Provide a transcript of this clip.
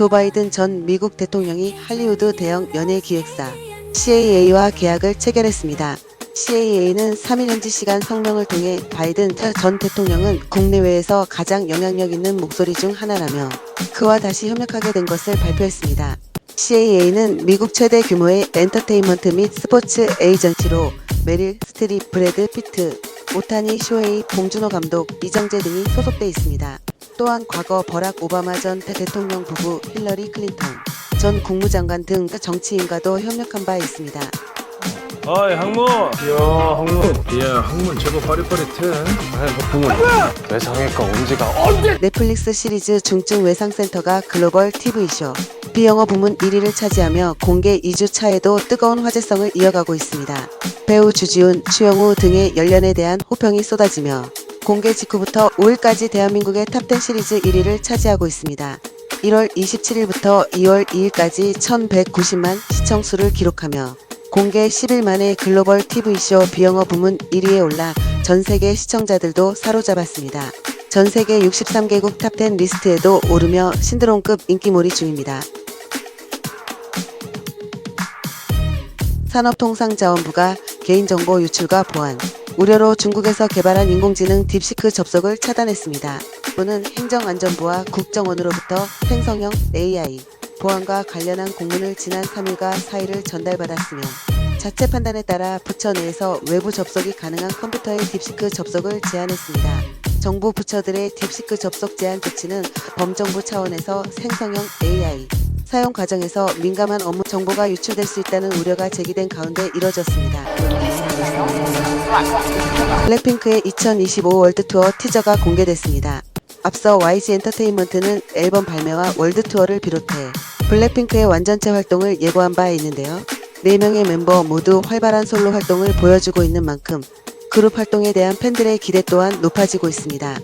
조 바이든 전 미국 대통령이 할리우드 대형 연예 기획사 CAA와 계약을 체결했습니다. CAA는 3일 현지 시간 성명을 통해 바이든 전 대통령은 국내외에서 가장 영향력 있는 목소리 중 하나라며 그와 다시 협력하게 된 것을 발표했습니다. CAA는 미국 최대 규모의 엔터테인먼트 및 스포츠 에이전시로 메릴 스트립, 브래드 피트, 오타니 쇼헤이, 봉준호 감독, 이정재 등이 소속돼 있습니다. 또한 과거 버락 오바마 전 대통령 부부 힐러리 클린턴, 전 국무장관 등 정치인과도 협력한 바 있습니다. 어이 항문 이야 항문 이야 항문 제법 빠릿빠릿해. 아이 뭐 부모 외상외과 온지가 넷플릭스 시리즈 중증 외상센터가 글로벌 TV쇼 비영어 부문 1위를 차지하며 공개 2주 차에도 뜨거운 화제성을 이어가고 있습니다. 배우 주지훈, 추영우 등의 열연에 대한 호평이 쏟아지며 공개 직후부터 5일까지 대한민국의 탑10 시리즈 1위를 차지하고 있습니다. 1월 27일부터 2월 2일까지 1190만 시청수를 기록하며 공개 10일 만에 글로벌 TV쇼 비영어 부문 1위에 올라 전 세계 시청자들도 사로잡았습니다. 전 세계 63개국 탑10 리스트에도 오르며 신드롬급 인기몰이 중입니다. 산업통상자원부가 개인정보 유출과 보안, 우려로 중국에서 개발한 인공지능 딥시크 접속을 차단했습니다. 부는 행정안전부와 국정원으로부터 생성형 AI, 보안과 관련한 공문을 지난 3일과 4일을 전달받았으며 자체 판단에 따라 부처 내에서 외부 접속이 가능한 컴퓨터의 딥시크 접속을 제한했습니다. 정부 부처들의 딥시크 접속 제한 조치는 범정부 차원에서 생성형 AI 사용 과정에서 민감한 업무 정보가 유출될 수 있다는 우려가 제기된 가운데 이뤄졌습니다. 블랙핑크의 2025 월드 투어 티저가 공개됐습니다. 앞서 YG 엔터테인먼트는 앨범 발매와 월드 투어를 비롯해 블랙핑크의 완전체 활동을 예고한 바 있는데요. 4명의 멤버 모두 활발한 솔로 활동을 보여주고 있는 만큼 그룹 활동에 대한 팬들의 기대 또한 높아지고 있습니다.